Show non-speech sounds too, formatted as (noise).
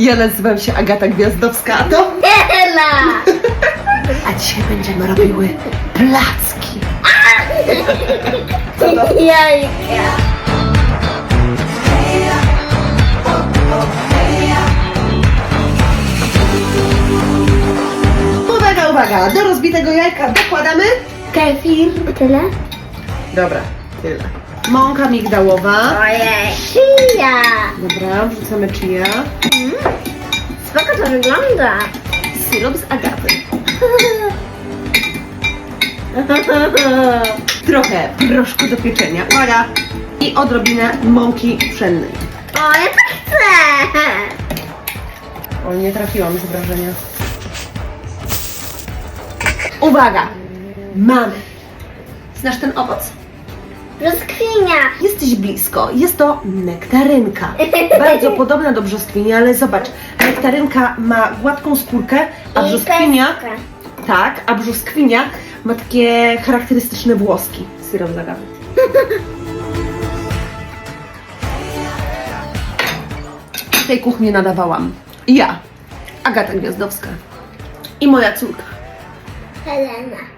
Ja nazywam się Agata Gwiazdowska, a to... Ela! (laughs) A dzisiaj będziemy robiły placki. Jajka. Uwaga, uwaga, do rozbitego jajka dokładamy... Kefir. Tyle? Dobra, tyle. Mąka migdałowa. Ojej. Dobra, wrzucamy chia. Spoko to wygląda. Syrop z agaty. (laughs) Trochę proszku do pieczenia. Uwaga. I odrobinę mąki pszennej. O, ja tak chcę. O, nie trafiłam z wrażenia. Uwaga! Mamy. Znasz ten owoc? Brzoskwinia. Jesteś blisko. Jest to nektarynka. Bardzo (laughs) podobna do brzoskwinia, ale zobacz. Nektarynka ma gładką skórkę, a I brzoskwinia... Tak, a brzoskwinia ma takie charakterystyczne włoski. Syrop zagawy. (laughs) Tej kuchni nadawałam ja, Agata Gwiazdowska i moja córka. Helena.